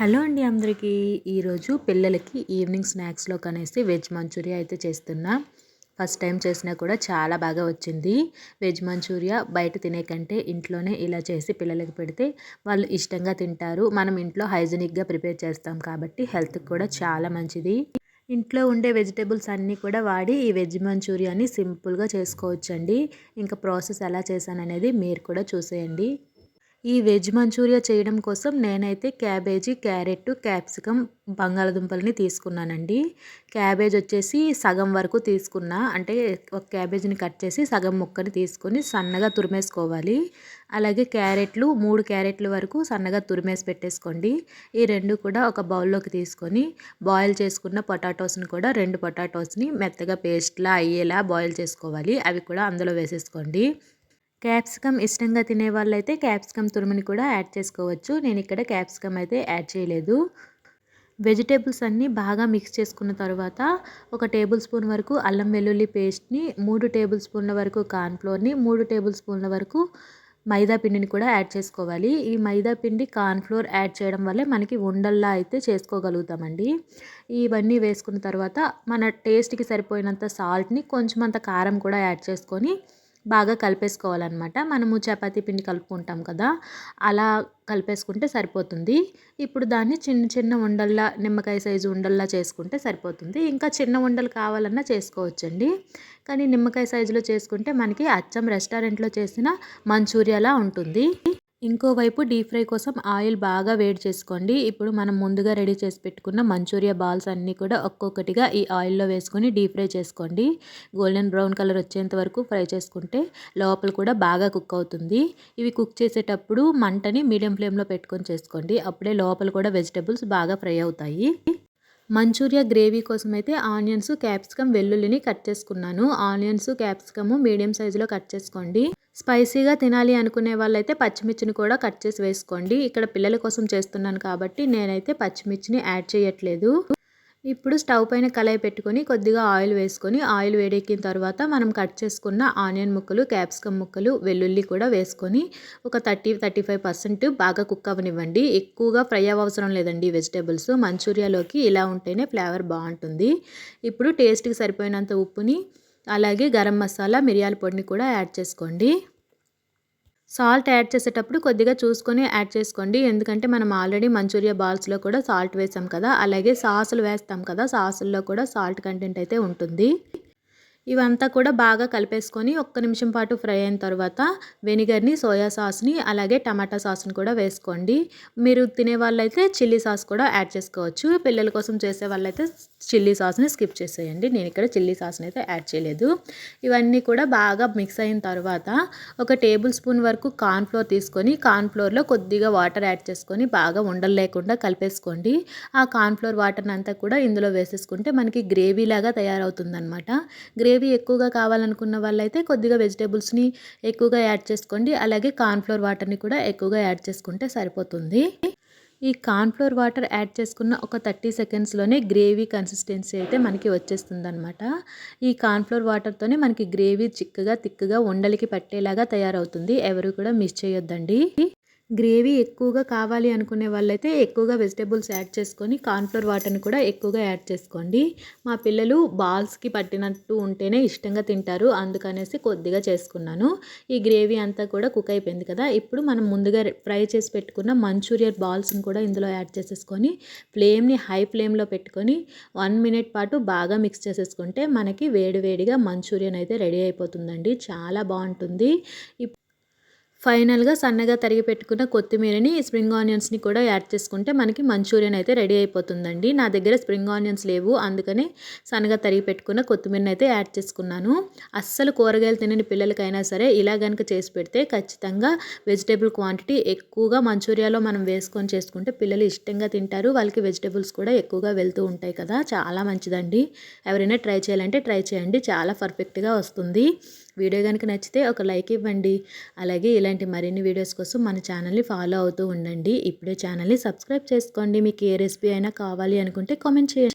Hello అండి అందరికీ. ఈరోజు పిల్లలకి ఈవినింగ్ స్నాక్స్లో కనేసి వెజ్ మంచూరియా అయితే చేస్తున్నా. ఫస్ట్ టైం చేసినా కూడా చాలా బాగా వచ్చింది. వెజ్ మంచూరియా బయట తినే కంటే ఇంట్లోనే ఇలా చేసి పిల్లలకి పెడితే వాళ్ళు ఇష్టంగా తింటారు. మనం ఇంట్లో హైజెనిక్గా ప్రిపేర్ చేస్తాం కాబట్టి హెల్త్కి కూడా చాలా మంచిది. ఇంట్లో ఉండే వెజిటేబుల్స్ అన్నీ కూడా వాడి ఈ వెజ్ మంచూరియాని సింపుల్గా చేసుకోవచ్చండి. ఇంకా ప్రాసెస్ ఎలా చేశాననేది మీరు కూడా చూసేయండి. ఈ వెజ్ మంచూరియా చేయడం కోసం నేనైతే క్యాబేజీ క్యారెట్ క్యాప్సికమ్ బంగాళదుంపలని తీసుకున్నానండి. క్యాబేజ్ వచ్చేసి సగం వరకు తీసుకున్నా అంటే ఒక క్యాబేజీని కట్ చేసి సగం ముక్కని తీసుకొని సన్నగా తురిమేసుకోవాలి. అలాగే క్యారెట్లు మూడు క్యారెట్ల వరకు సన్నగా తురిమేసి పెట్టేసుకోండి. ఈ రెండు కూడా ఒక బౌల్లోకి తీసుకొని బాయిల్ చేసుకున్న పొటాటోస్ని కూడా రెండు పొటాటోస్ని మెత్తగా పేస్ట్లా అయ్యేలా బాయిల్ చేసుకోవాలి. అవి కూడా అందులో వేసేసుకోండి. క్యాప్సికమ్ ఇష్టంగా తినే వాళ్ళైతే క్యాప్సికమ్ తురుముని కూడా యాడ్ చేసుకోవచ్చు. నేను ఇక్కడ క్యాప్సికమ్ అయితే యాడ్ చేయలేదు. వెజిటేబుల్స్ అన్నీ బాగా మిక్స్ చేసుకున్న తర్వాత ఒక టేబుల్ స్పూన్ వరకు అల్లం వెల్లుల్లి పేస్ట్ని మూడు టేబుల్ స్పూన్ల వరకు కార్న్ఫ్లోర్ని మూడు టేబుల్ స్పూన్ల వరకు మైదా పిండిని కూడా యాడ్ చేసుకోవాలి. ఈ మైదా పిండి కార్న్ఫ్లోర్ యాడ్ చేయడం వల్లే మనకి ఉండల్లా అయితే చేసుకోగలుగుతామండి. ఇవన్నీ వేసుకున్న తర్వాత మన టేస్ట్కి సరిపోయినంత సాల్ట్ని కొంచెం అంత కారం కూడా యాడ్ చేసుకొని బాగా కలిపేసుకోవాలన్నమాట. మనము చపాతీ పిండి కలుపుకుంటాం కదా అలా కలిపేసుకుంటే సరిపోతుంది. ఇప్పుడు దాన్ని చిన్న చిన్న ఉండల్లా నిమ్మకాయ సైజు ఉండల్లా చేసుకుంటే సరిపోతుంది. ఇంకా చిన్న ఉండలు కావాలన్నా చేసుకోవచ్చండి. కానీ నిమ్మకాయ సైజులో చేసుకుంటే మనకి అచ్చం రెస్టారెంట్లో చేసిన మంచూరియాలా ఉంటుంది. ఇంకోవైపు డీప్ ఫ్రై కోసం ఆయిల్ బాగా వేడి చేసుకోండి. ఇప్పుడు మనం ముందుగా రెడీ చేసి పెట్టుకున్న మంచూరియా బాల్స్ అన్నీ కూడా ఒక్కొక్కటిగా ఈ ఆయిల్లో వేసుకొని డీప్ ఫ్రై చేసుకోండి. గోల్డెన్ బ్రౌన్ కలర్ వచ్చేంత వరకు ఫ్రై చేసుకుంటే లోపల కూడా బాగా కుక్ అవుతుంది. ఇవి కుక్ చేసేటప్పుడు మంటని మీడియం ఫ్లేమ్లో పెట్టుకొని చేసుకోండి. అప్పుడే లోపల కూడా వెజిటబుల్స్ బాగా ఫ్రై అవుతాయి. మంచూరియా గ్రేవీ కోసం అయితే ఆనియన్స్ క్యాప్సికమ్ వెల్లుల్లిని కట్ చేసుకున్నాను. ఆనియన్స్ క్యాప్సికమ్ మీడియం సైజులో కట్ చేసుకోండి. స్పైసీగా తినాలి అనుకునే వాళ్ళైతే పచ్చిమిర్చిని కూడా కట్ చేసి వేసుకోండి. ఇక్కడ పిల్లల కోసం చేస్తున్నాను కాబట్టి నేనైతే పచ్చిమిర్చిని యాడ్ చేయట్లేదు. ఇప్పుడు స్టవ్ పైన కళాయి పెట్టుకొని కొద్దిగా ఆయిల్ వేసుకొని ఆయిల్ వేడెక్కిన తర్వాత మనం కట్ చేసుకున్న ఆనియన్ ముక్కలు క్యాప్సికమ్ ముక్కలు వెల్లుల్లి కూడా వేసుకొని ఒక థర్టీ థర్టీ ఫైవ్ పర్సెంట్ బాగా కుక్ అవ్వనివ్వండి. ఎక్కువగా ఫ్రై అవ్వవసరం లేదండి వెజిటేబుల్స్. మంచూరియాలోకి ఇలా ఉంటేనే ఫ్లేవర్ బాగుంటుంది. ఇప్పుడు టేస్ట్కి సరిపోయినంత ఉప్పుని అలాగే గరం మసాలా మిరియాల పొడిని కూడా యాడ్ చేసుకోండి. సాల్ట్ యాడ్ చేసేటప్పుడు కొద్దిగా చూసుకొని యాడ్ చేసుకోండి. ఎందుకంటే మనం ఆల్రెడీ మంచూరియా బాల్స్లో కూడా సాల్ట్ వేసాం కదా అలాగే సాసులు వేస్తాం కదా సాసుల్లో కూడా సాల్ట్ కంటెంట్ అయితే ఉంటుంది. ఇవంతా కూడా బాగా కలిపేసుకొని ఒక్క నిమిషం పాటు ఫ్రై అయిన తర్వాత వెనిగర్ని సోయా సాస్ని అలాగే టమాటా సాస్ని కూడా వేసుకోండి. మీరు తినే వాళ్ళైతే చిల్లీ సాస్ కూడా యాడ్ చేసుకోవచ్చు. పిల్లల కోసం చేసే వాళ్ళైతే చిల్లీ సాస్ని స్కిప్ చేసేయండి. నేను ఇక్కడ చిల్లీ సాస్ని అయితే యాడ్ చేయలేదు. ఇవన్నీ కూడా బాగా మిక్స్ అయిన తర్వాత ఒక టేబుల్ స్పూన్ వరకు కార్న్ఫ్లోర్ తీసుకొని కార్న్ఫ్లోర్లో కొద్దిగా వాటర్ యాడ్ చేసుకొని బాగా ఉండలు లేకుండా కలిపేసుకోండి. ఆ కార్న్ఫ్లోర్ వాటర్ని అంతా కూడా ఇందులో వేసేసుకుంటే మనకి గ్రేవీ లాగా తయారవుతుందన్నమాట. గ్రేవీ గ్రేవీ ఎక్కువగా కావాలనుకున్న వాళ్ళైతే కొద్దిగా వెజిటేబుల్స్ని ఎక్కువగా యాడ్ చేసుకోండి. అలాగే కార్న్ఫ్లోర్ వాటర్ని కూడా ఎక్కువగా యాడ్ చేసుకుంటే సరిపోతుంది. ఈ కార్న్ఫ్లోర్ వాటర్ యాడ్ చేసుకున్న ఒక థర్టీ సెకండ్స్లోనే గ్రేవీ కన్సిస్టెన్సీ అయితే మనకి వచ్చేస్తుంది అనమాట ఈ కార్న్ఫ్లోర్ వాటర్తోనే మనకి గ్రేవీ చిక్కగా తిక్కగా ఉండలికి పట్టేలాగా తయారవుతుంది. ఎవరు కూడా మిస్ చేయొద్దండి. గ్రేవీ ఎక్కువగా కావాలి అనుకునే వాళ్ళైతే ఎక్కువగా వెజిటేబుల్స్ యాడ్ చేసుకొని కార్న్ఫ్లోర్ వాటర్ని కూడా ఎక్కువగా యాడ్ చేసుకోండి. మా పిల్లలు బాల్స్కి పట్టినట్టు ఉంటేనే ఇష్టంగా తింటారు. అందుకనేసి కొద్దిగా చేసుకున్నాను. ఈ గ్రేవీ అంతా కూడా కుక్ అయిపోయింది కదా. ఇప్పుడు మనం ముందుగా ఫ్రై చేసి పెట్టుకున్న మంచూరియన్ బాల్స్ని కూడా ఇందులో యాడ్ చేసేసుకొని ఫ్లేమ్ని హై ఫ్లేమ్లో పెట్టుకొని వన్ మినిట్ పాటు బాగా మిక్స్ చేసేసుకుంటే మనకి వేడివేడిగా మంచూరియన్ అయితే రెడీ అయిపోతుందండి. చాలా బాగుంటుంది. ఫైనల్గా సన్నగా తరిగి పెట్టుకున్న కొత్తిమీరని స్ప్రింగ్ ఆనియన్స్ని కూడా యాడ్ చేసుకుంటే మనకి మంచూరియన్ అయితే రెడీ అయిపోతుందండి. నా దగ్గర స్ప్రింగ్ ఆనియన్స్ లేవు. అందుకని సన్నగా తరిగి పెట్టుకున్న కొత్తిమీరని అయితే యాడ్ చేసుకున్నాను. అస్సలు కూరగాయలు తినని పిల్లలకైనా సరే ఇలా కనుక చేసి పెడితే ఖచ్చితంగా వెజిటేబుల్ క్వాంటిటీ ఎక్కువగా మంచూరియాలో మనం వేసుకొని చేసుకుంటే పిల్లలు ఇష్టంగా తింటారు. వాళ్ళకి వెజిటేబుల్స్ కూడా ఎక్కువగా వెళ్తూ ఉంటాయి కదా! చాలా మంచిదండి. ఎవరైనా ట్రై చేయాలంటే ట్రై చేయండి. చాలా పర్ఫెక్ట్గా వస్తుంది. వీడియో కనుక నచ్చితే ఒక లైక్ ఇవ్వండి. అలాగే ఇలాంటి మరిన్ని వీడియోస్ కోసం మన ఛానల్ని ఫాలో అవుతూ ఉండండి. ఇప్పుడే ఛానల్ని సబ్స్క్రైబ్ చేసుకోండి. మీకు ఏ రెసిపీ అయినా కావాలి అనుకుంటే కామెంట్ చేయండి.